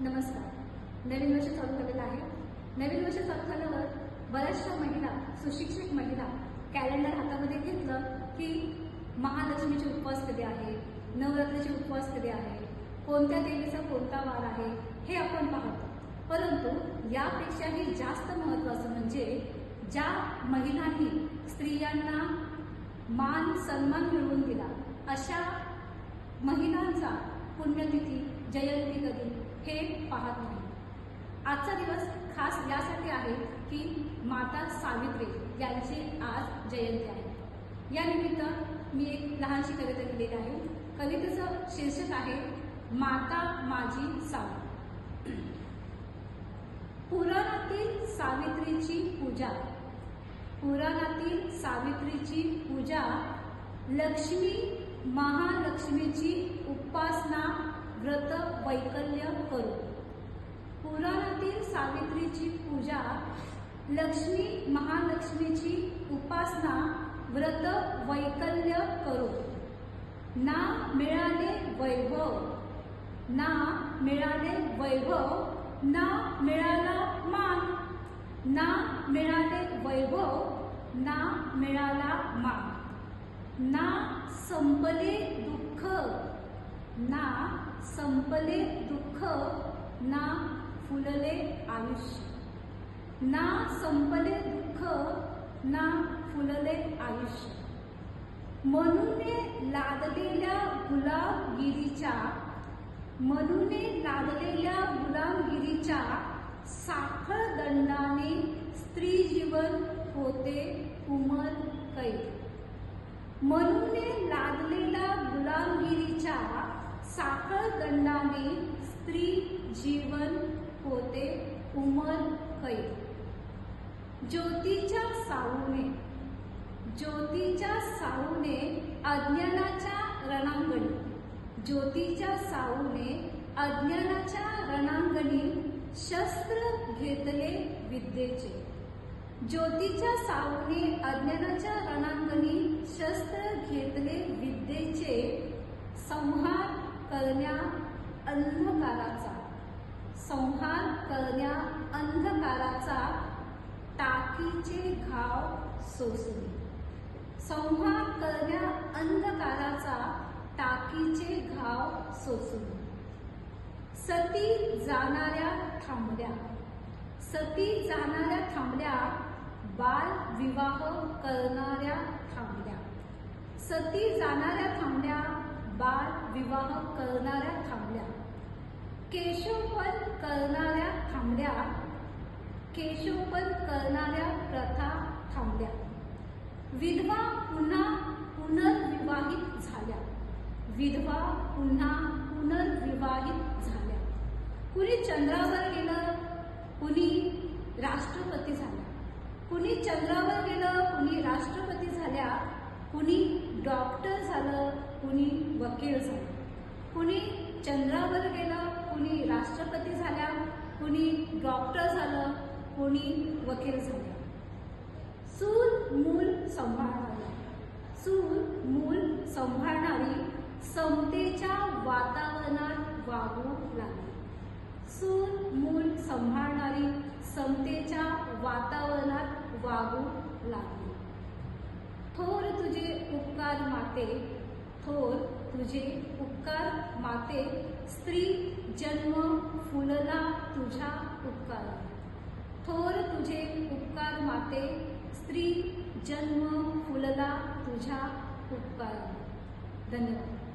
नमस्कार. नवीन वर्ष चालू झालेलं आहे. नवीन वर्ष चालू झाल्यावर बऱ्याचशा महिला सुशिक्षित महिला कॅलेंडर हातामध्ये घेतलं की महालक्ष्मीचे उपवास कधी आहे? नवरात्रीचे उपवास कधी आहे? कोणत्या देवीचा कोणता वार आहे? हे आपण पाहतो. परंतु यापेक्षाही जास्त महत्त्वाचं म्हणजे ज्या महिलांनी स्त्रियांना मान सन्मान मिळवून दिला अशा महिलांचा पुण्यतिथी जयंती कधी? हे पाहत नाही. आजचा दिवस खास यासाठी आहे की माता सावित्री यांची आज जयंती आहे. या निमित्त मी एक लहानशी कविता लिहिलेली आहे. कवितेचं शीर्षक आहे माता माझी सावली. पुराणातील सावित्रीची पूजा. पुराणातील सावित्रीची पूजा लक्ष्मी महालक्ष्मीची उपासना व्रत वैकल्य करू. पुराणातील सावित्रीची पूजा लक्ष्मी महालक्ष्मीची उपासना व्रत वैकल्य करू. ना मिळाले वैभव ना मिळाले वैभव ना मिळाला मान. ना मिळाले वैभव ना मिळाला मान. ना संपले दुःख ना संपले दुःख ना फुलले आयुष्य. ना संपले दुःख ना फुलले आयुष्य. म्हणून लादलेल्या गुलामगिरीच्या म्हणून लादलेल्या गुलामगिरीच्या साखळ दंडाने स्त्री जीवन होते उमर कैद. म्हणून लादलेल्या गुलामगिरीच्या साखळ दंडाने स्त्री जीवन होते उमर कैद ज्योतीच्या साऊने ज्योतीच्या साऊने अज्ञानाच्या रणांगणी. ज्योतीच्या साऊने अज्ञानाच्या रणांगणी शस्त्र घेतले विद्येचे. ज्योतीच्या साऊने अज्ञानाच्या रणांगणी शस्त्र घेतले विद्येचे संहार करण्या अंधकाराचा. संहार करण्या अंधकाराचा टाकीचे घाव सोसले संहार करण्या अंधकाराचा टाकीचे घाव सोसले सती जाणाऱ्या थांबल्या. सती जाणाऱ्या थांबल्या बाल विवाह करणाऱ्या थांबल्या. सती जाणाऱ्या थांबल्या बाल विवाह करणाऱ्या थांबल्या. केशवपद करणाऱ्या थांबल्या. केशवपद करणाऱ्या प्रथा थांबल्या. विधवा पुन्हा पुनर्विवाहित झाल्या. विधवा पुन्हा पुनर्विवाहित झाल्या. कुणी चंद्रावर गेलं कुणी राष्ट्रपती झाल्या कुणी चंद्रावर गेलं कुणी राष्ट्रपती झाल्या कुणी डॉक्टर झालं कुणी वकील झालं. कुणी चंद्रावर गेलं कुणी राष्ट्रपती झाल्या कुणी डॉक्टर झालं कुणी वकील झालं. सूर मूल सांभाळणारी. सूर मूल सांभाळणारी समतेच्या वातावरणात वागू लागली. सूर मूल सांभाळणारी समतेच्या वातावरणात वागू लागली. थोर तुझे उपकार माते थोर तुझे उपकार माते, स्त्री जन्म फुलला तुझा उपकार। थोर तुझे उपकार माते, स्त्री जन्म फुलला तुझा उपकार। धन्यवाद।